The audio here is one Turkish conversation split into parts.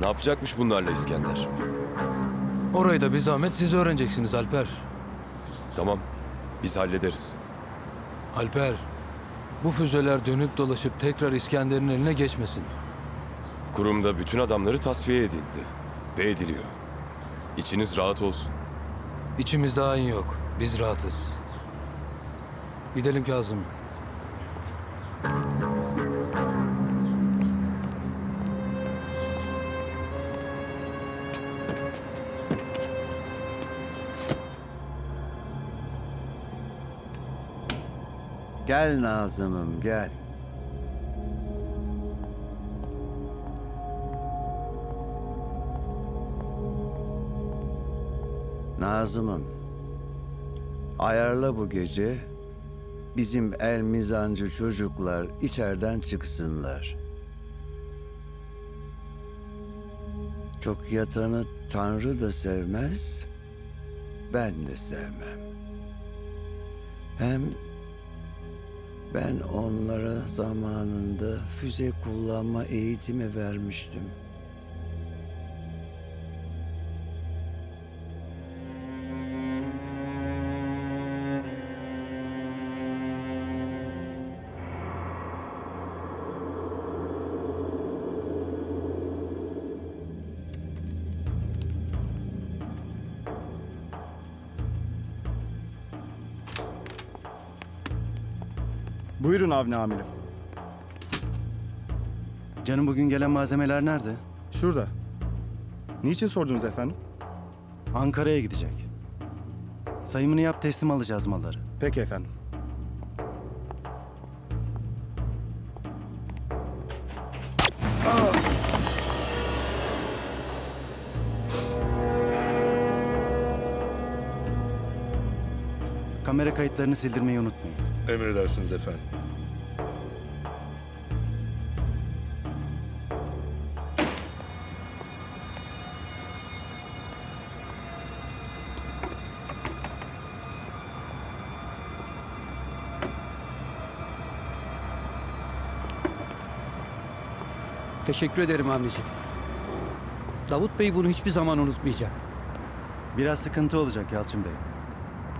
Ne yapacakmış bunlarla İskender? Orayı da bir zahmet siz öğreneceksiniz Alper. Tamam, biz hallederiz. Alper, bu füzeler dönüp dolaşıp tekrar İskender'in eline geçmesin. Kurumda bütün adamları tasfiye edildi. Ve ediliyor. İçiniz rahat olsun. İçimizde hain yok. Biz rahatız. Gidelim Kazım. Gel Nazım'ım gel. Nazım'ım. Ayarla bu gece bizim el mizancı çocuklar içeriden çıksınlar. Çok yatanı Tanrı da sevmez, ben de sevmem. Hem ben onlara zamanında füze kullanma eğitimi vermiştim. Buyurun Avni amirim. Canım bugün gelen malzemeler nerede? Şurada. Niçin sordunuz efendim? Ankara'ya gidecek. Sayımını yap teslim alacağız malları. Peki efendim. Kamera kayıtlarını sildirmeyi unutmayın. Emredersiniz efendim. Teşekkür ederim abicim. Davut Bey bunu hiçbir zaman unutmayacak. Biraz sıkıntı olacak Yalçın Bey.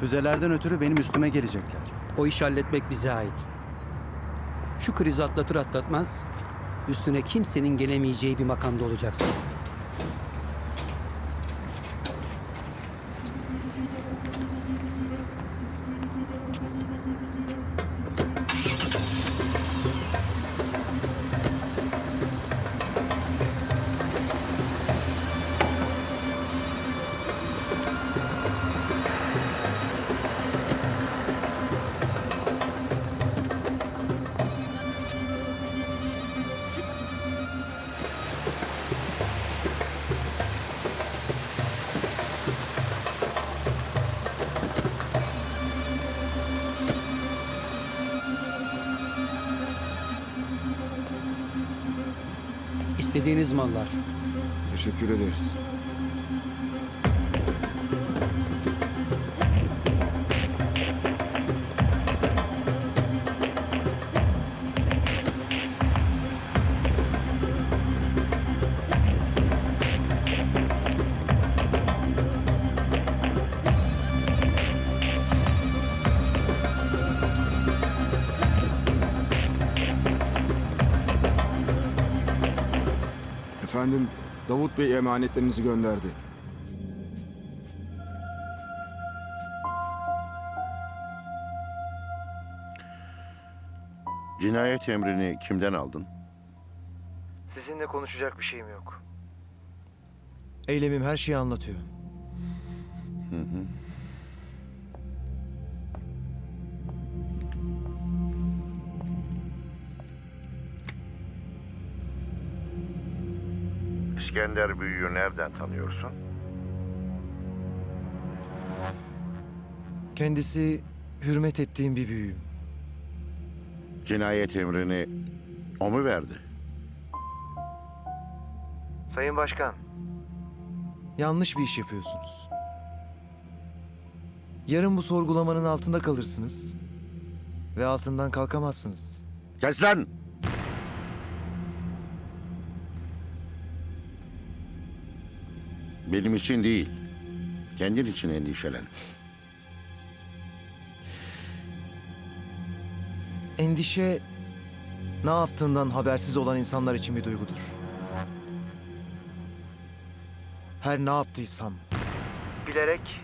Füzelerden ötürü benim üstüme gelecekler. O iş halletmek bize ait. Şu krizi atlatır atlatmaz üstüne kimsenin gelemeyeceği bir makamda olacaksın. İstediğiniz mallar. Teşekkür ederiz. Efendim, Davut Bey emanetlerinizi gönderdi. Cinayet emrini kimden aldın? Sizinle konuşacak bir şeyim yok. Eylemim her şeyi anlatıyor. İskender Büyü'yü nereden tanıyorsun? Kendisi hürmet ettiğim bir büyüğüm. Cinayet emrini o mu verdi? Sayın Başkan, Yanlış bir iş yapıyorsunuz. Yarın bu sorgulamanın altında kalırsınız. Ve altından kalkamazsınız. Kes lan! Benim için değil. Kendin için endişelen. Endişe ne yaptığından habersiz olan insanlar için bir duygudur. Her ne yaptıysam Bilerek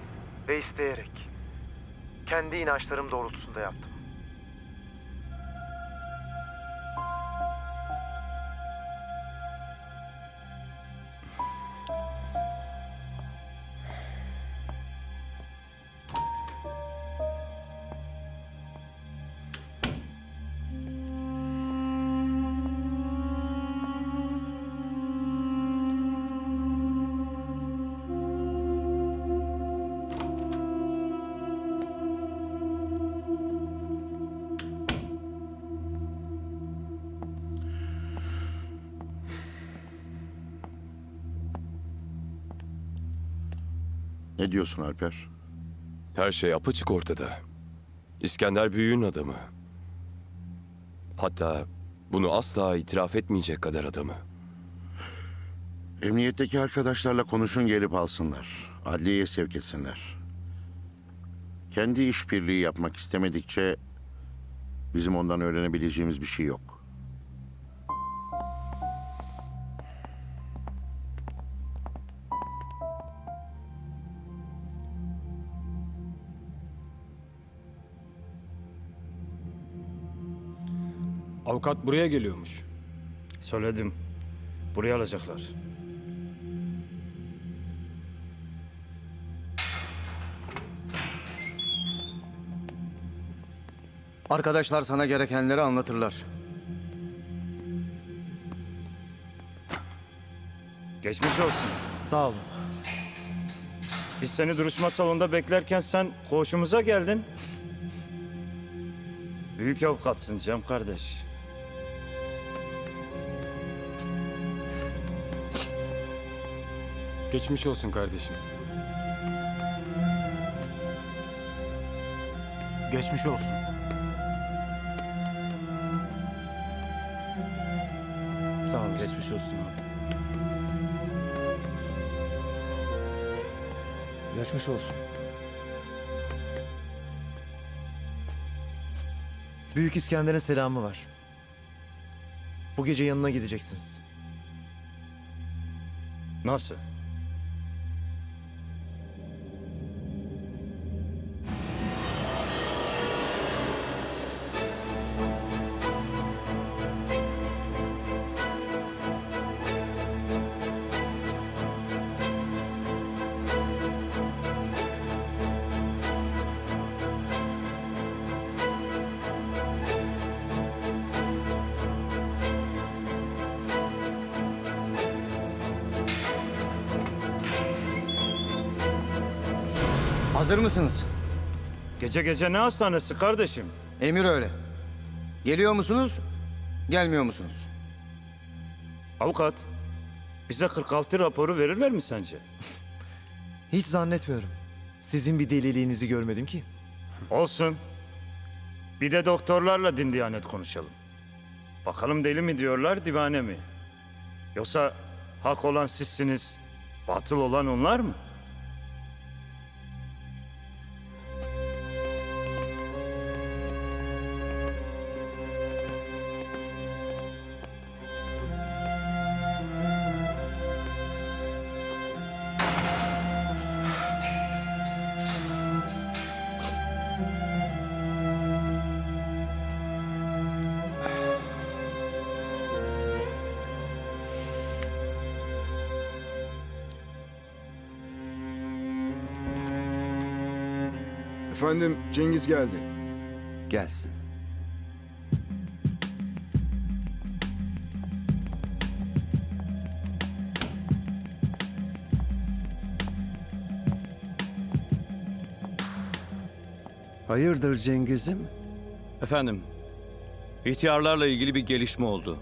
ve isteyerek. Kendi inançlarım doğrultusunda yaptım. Ne diyorsun Alper? Her şey apaçık ortada. İskender Büyük'ün adamı. Hatta bunu asla itiraf etmeyecek kadar adamı. Emniyetteki arkadaşlarla konuşun gelip alsınlar. Adliyeye sevk etsinler. Kendi işbirliği yapmak istemedikçe bizim ondan öğrenebileceğimiz bir şey yok. Avukat buraya geliyormuş. Söyledim. Buraya alacaklar. Arkadaşlar sana gerekenleri anlatırlar. Geçmiş olsun. sağ olun. Biz seni duruşma salonunda beklerken sen koğuşumuza geldin. Büyük avukatsın Cem kardeş. Geçmiş olsun kardeşim. Geçmiş olsun. Sağ olun. Geçmiş olsun abi. Geçmiş olsun. Büyük İskender'in selamı var. Bu gece yanına gideceksiniz. Nasıl? Hazır mısınız? Gece gece ne hastanesi kardeşim? Emir öyle. Geliyor musunuz? Gelmiyor musunuz? Avukat, bize 46 raporu verirler mi sence? Hiç zannetmiyorum. Sizin bir deliliğinizi görmedim ki. Olsun. Bir de doktorlarla din diyanet konuşalım. Bakalım deli mi diyorlar, divane mi? Yoksa hak olan sizsiniz, batıl olan onlar mı? Efendim Cengiz geldi. Gelsin. Hayırdır Cengiz'im? Efendim, ihtiyarlarla ilgili bir gelişme oldu.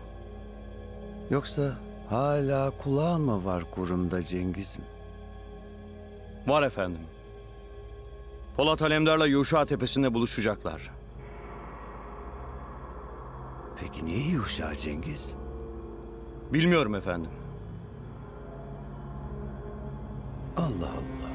Yoksa hala kulağın mı var kurumda Cengiz'im? Var efendim. Polat Alemdar'la Yuşa Tepesi'nde buluşacaklar. Peki niye Yuşa Cengiz? Bilmiyorum efendim. Allah Allah.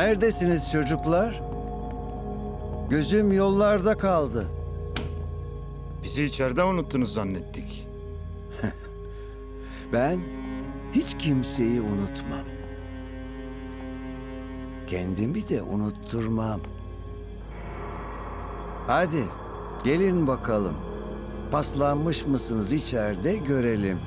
Neredesiniz çocuklar? Gözüm yollarda kaldı. Bizi içeride unuttunuz zannettik. Ben hiç kimseyi unutmam. Kendimi de unutturmam. Hadi gelin bakalım. Paslanmış mısınız içeride görelim.